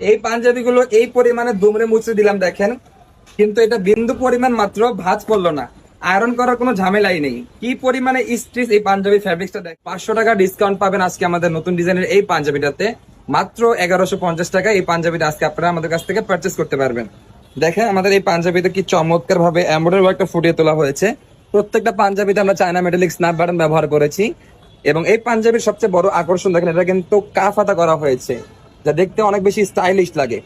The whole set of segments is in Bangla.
এই পাঞ্জাবিগুলো এই পরিমাণে দুমড়ে মুচড়ে দিলাম, দেখেন। কিন্তু এটা বিন্দু পরিমাণ মাত্র ভাঁজ পড়ল না। আয়রন করার কোনো ঝামেলাই নেই। কি পরিমাণে স্ট্রিচ এই পাঞ্জাবি ফ্যাব্রিক্সটা দেখ পাঁচশো টাকা ডিসকাউন্ট পাবেন আজকে আমাদের নতুন ডিজাইনের এই পাঞ্জাবিটাতে। মাত্র এগারোশো পঞ্চাশ টাকা এই পাঞ্জাবিটা আজকে আপনারা আমাদের কাছ থেকে পারচেস করতে পারবেন। দেখেন, আমাদের এই পাঞ্জাবিতে কি চমৎকার ভাবে এমব্রয়ডারি ওয়ার্কটা ফুটিয়ে তোলা হয়েছে। প্রত্যেকটা পাঞ্জাবিতে আমরা চায়না মেটালিক স্ন্যাপ বাটন ব্যবহার করেছি। এবং এই পাঞ্জাবির সবচেয়ে বড় আকর্ষণ, দেখেন, এটা কিন্তু কাফাতা করা হয়েছে। যা দেখতে অনেক বেশি স্টাইলিশ লাগে।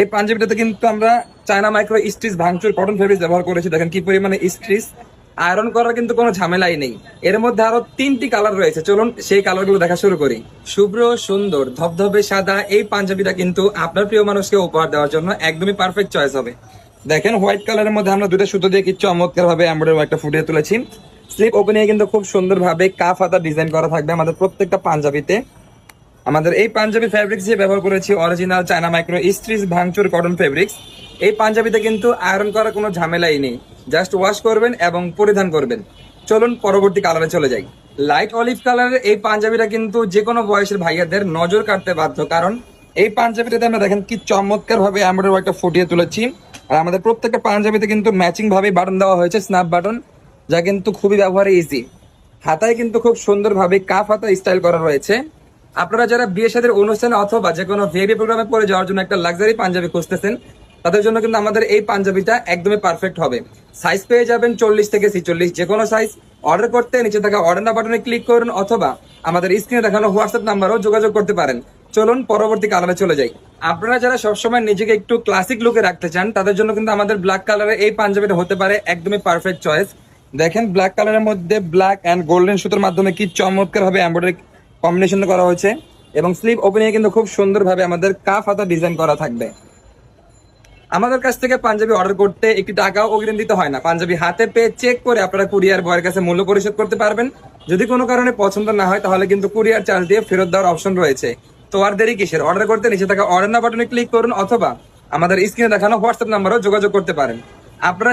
এই পাঞ্জাবিটাতে কিন্তু আমরা চায়না মাইক্রো স্ট্রিচ ভাঙচুর কটন ফেব্রিক ব্যবহার করেছি। দেখেন কি পরিমাণে স্ট্রিচ আয়রন করার কিন্তু কোনো ঝামেলাই নেই। এর মধ্যে আরও তিনটি কালার রয়েছে। চলুন সেই কালারগুলো দেখা শুরু করি। শুভ্র, সুন্দর, ধবধবে, সাদা, এই পাঞ্জাবিটা কিন্তু আপনার প্রিয় মানুষকে উপহার দেওয়ার জন্য একদমই পারফেক্ট চয়েস হবে। দেখেন হোয়াইট কালারের মধ্যে আমরা দুটো সুতো দিয়ে কি চমৎকার ভাবে এমব্রয়ডারি একটা ফুটিয়ে তুলেছি। স্লিপ ওপেনিং কিন্তু খুব সুন্দর ভাবে কাফ হাতা ডিজাইন করা থাকবে আমাদের প্রত্যেকটা পাঞ্জাবিতে। আমাদের এই পাঞ্জাবি ফ্যাব্রিক্স যে ব্যবহার করেছি অরিজিনাল চায়না মাইক্রো স্ট্রিচ ভাঙচুর কটন ফেব্রিক্স এই পাঞ্জাবিতে কিন্তু আয়রন করার কোনো ঝামেলাই নেই। জাস্ট ওয়াশ করবেন এবং পরিধান করবেন। চলুন পরবর্তী কালারে চলে যাই। লাইট অলিভ কালারের এই পাঞ্জাবিটা কিন্তু যে কোনো বয়সের ভাইয়াদের নজর কাটতে বাধ্য, কারণ এই পাঞ্জাবিটাতে আমরা দেখেন কি চমৎকার ভাবে এমব্রয়ডারি একটা ফুটিয়ে তুলেছি। আর আমাদের প্রত্যেকটা পাঞ্জাবিতে কিন্তু ম্যাচিং ভাবে বাটন দেওয়া হয়েছে স্ন্যাপ বাটন যা কিন্তু খুবই ব্যবহারে ইজি হাতায় কিন্তু খুব সুন্দরভাবে কাফ হাতা স্টাইল করা রয়েছে। আপনারা যারা বিয়ে সাদের অনুষ্ঠানে অথবা যে কোনো ভিআইপি প্রোগ্রামে পরে যাওয়ার জন্য একটা লাক্সারি পাঞ্জাবি খুঁজতেছেন, তাদের জন্য কিন্তু আমাদের এই পাঞ্জাবিটা একদমই পারফেক্ট হবে। সাইজ পেয়ে যাবেন চল্লিশ থেকে ছিচল্লিশ যে কোনো সাইজ অর্ডার করতে নিচে থাকা অর্ডার না বাটনে ক্লিক করুন অথবা আমাদের স্ক্রিনে দেখানো হোয়াটসঅ্যাপ নাম্বারও যোগাযোগ করতে পারেন। চলুন পরবর্তী কালারে চলে যাই। আপনারা যারা সবসময় নিজেকে একটু ক্লাসিক লুকে রাখতে চান, তাদের জন্য কিন্তু আমাদের ব্ল্যাক কালারের এই পাঞ্জাবিটা হতে পারে একদমই পারফেক্ট চয়েস দেখেন ব্ল্যাক কালারের মধ্যে ব্ল্যাক অ্যান্ড গোল্ডেন সুতোর মাধ্যমে কি চমৎকার ভাবে এমব্রয়ডারি কম্বিনেশন করা হয়েছে এবং স্লিপ ওপেনিং কিন্তু খুব সুন্দরভাবে আমাদের কাফ হাতা ডিজাইন করা থাকবে। আমাদের কাছ থেকে পাঞ্জাবি অর্ডার করতে একটি টাকাও অগ্রিম দিতে হয় না। পাঞ্জাবি হাতে পেয়ে চেক করে আপনারা কুরিয়ার বয়ের কাছে মূল্য পরিশোধ করতে পারবেন। যদি কোনো কারণে পছন্দ না হয়, তাহলে কিন্তু কুরিয়ার চার্জ দিয়ে ফেরত দেওয়ার অপশন রয়েছে। তো আর দেরি কিসের? অর্ডার করতে নিচে থাকা অর্ডার না বাটনে ক্লিক করুন অথবা আমাদের স্ক্রিনে দেখানো হোয়াটসঅ্যাপ নাম্বারও যোগাযোগ করতে পারেন। আপনারা